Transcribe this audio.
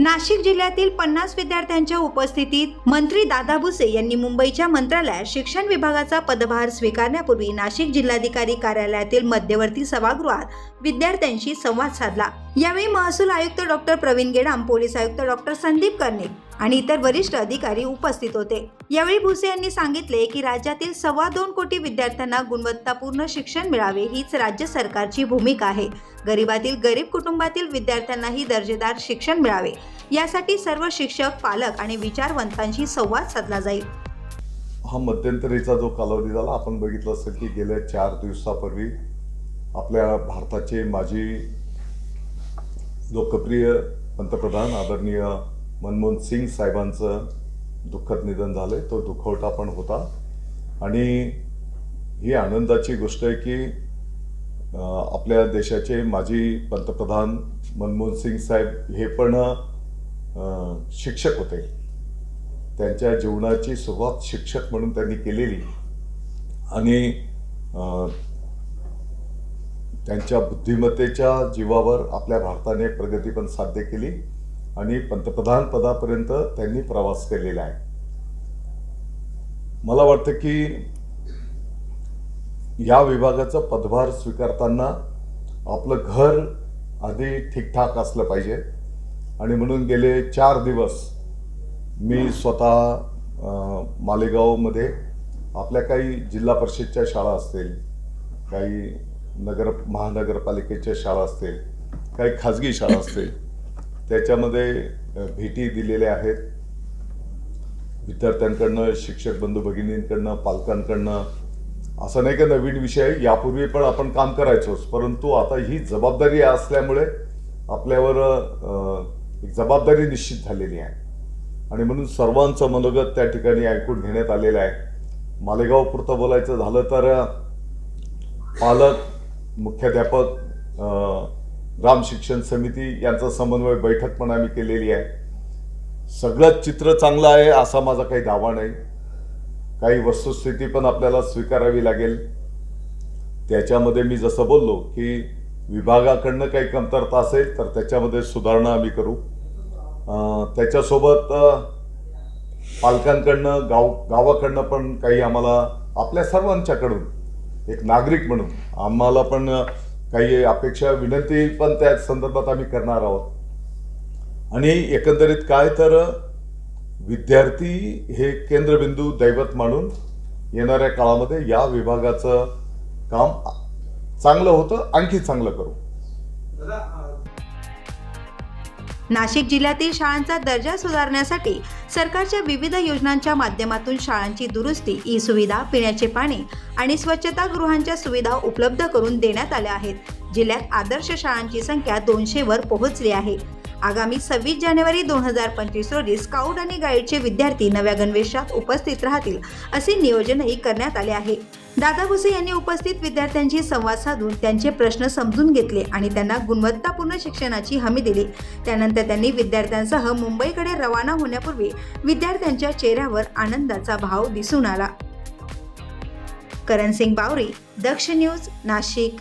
नाशिक जिल्ह्यातील पन्नास विद्यार्थ्यांच्या उपस्थितीत मंत्री दादा भुसे यांनी मुंबईच्या मंत्रालयात शिक्षण विभागाचा पदभार स्वीकारण्यापूर्वी नाशिक जिल्हाधिकारी कार्यालयातील मध्यवर्ती सभागृहात विद्यार्थ्यांशी संवाद साधला. यावेळी महसूल आयुक्त डॉक्टर प्रवीण गेडाम पोलीस आयुक्त डॉक्टर संदीप कर्णिक आणि इतर वरिष्ठ अधिकारी उपस्थित होते. यावेळी भुसे यांनी सांगितले की राज्यातील सव्वा दोन कोटी विद्यार्थ्यांना गुणवत्तापूर्ण शिक्षण मिळावे हीच राज्य सरकारची भूमिका आहे. गरिबातील गरीब कुटुंबातील विद्यार्थ्यांनाही दर्जेदार शिक्षण मिळावे. यासाठी सर्व शिक्षक पालक आणि विचारवंतांशी संवाद साधला जाईल. हा मध्यंतरीचा जो कालावधी झाला आपण बघितलं असेल की गेल्या चार दिवसापूर्वी आपल्या भारताचे माजी लोकप्रिय पंतप्रधान आदरणीय मनमोहन सिंग साहेबांचं दुःखद निधन झालं. तो दुखवटा पण होता. आणि ही आनंदाची गोष्ट आहे की आपल्या देशाचे माजी पंतप्रधान मनमोहन सिंग साहेब हे पण शिक्षक होते. त्यांच्या जीवनाची सुरुवात शिक्षक म्हणून त्यांनी केलेली. आणि त्यांच्या बुद्धिमत्तेच्या जीवावर आपल्या भारताने प्रगती पण साध्य केली आणि पंतप्रधान पदापर्यंत त्यांनी प्रवास केलेला आहे. मला वाटतं की या विभागाचा पदभार स्वीकारताना आपलं घर आधी ठीकठाक असलं पाहिजे. आणि म्हणून गेले चार दिवस मी स्वतः मालेगावमध्ये आपल्या काही जिल्हा परिषदच्या शाळा असतील काही नगर महानगरपालिकेच्या शाळा असतील काही खाजगी शाळा असतील त्याच्यामध्ये भेटी दिलेल्या आहेत विद्यार्थ्यांकडनं शिक्षक बंधू भगिनींकडनं पालकांकडनं असं नाही का नवीन विषय आहे. यापूर्वी पण आपण काम करायचोच परंतु आता ही जबाबदारी असल्यामुळे आपल्यावर एक जबाबदारी निश्चित झालेली आहे. आणि म्हणून सर्वांचं मनोगत त्या ठिकाणी ऐकून घेण्यात आलेलं आहे. मालेगाव पुरतं बोलायचं झालं तर पालक मुख्याध्यापक ग्राम शिक्षण समिती यांचा समन्वय बैठक पण आम्ही केलेली आहे. सगळंच चित्र चांगलं आहे असा माझा काही दावा नाही. काही वस्तुस्थिती पण आपल्याला स्वीकारावी लागेल. त्याच्यामध्ये मी जसं बोललो की विभागाकडनं काही कमतरता असेल तर त्याच्यामध्ये सुधारणा आम्ही करू. त्याच्यासोबत पालकांकडनं गाव गावाकडनं पण काही आम्हाला आपल्या सर्वांच्याकडून एक नागरिक म्हणून आम्हाला पण काही अपेक्षा विनंती पण त्या संदर्भात आम्ही करणार आहोत. आणि एकंदरीत काय तर विद्यार्थी हे केंद्रबिंदू दैवत मानून येणाऱ्या काळामध्ये या विभागाचं काम चांगलं होतं आणखी चांगलं करू. नाशिक जिल्ह्यातील शाळांचा दर्जा सुधारण्यासाठी सरकारच्या विविध योजनांच्या माध्यमातून शाळांची दुरुस्ती ई सुविधा पिण्याचे पाणी आणि स्वच्छतागृहांच्या सुविधा उपलब्ध करून देण्यात आल्या आहेत. जिल्ह्यात आदर्श शाळांची संख्या दोनशे वर पोहोचली आहे. आगामी सव्वीस जानेवारी दोन हजार पंचवीस रोजी स्काउट आणि गाईडचे विद्यार्थी नव्या गणवेशात उपस्थित राहतील असे नियोजनही करण्यात आले आहे. दादा भुसे यांनी उपस्थित विद्यार्थ्यांशी संवाद साधून त्यांचे प्रश्न समजून घेतले आणि त्यांना गुणवत्तापूर्ण शिक्षणाची हमी दिली. त्यानंतर त्यांनी विद्यार्थ्यांसह मुंबईकडे रवाना होण्यापूर्वी विद्यार्थ्यांच्या चेहऱ्यावर आनंदाचा भाव दिसून आला. करण सिंग बावरी दक्ष न्यूज नाशिक.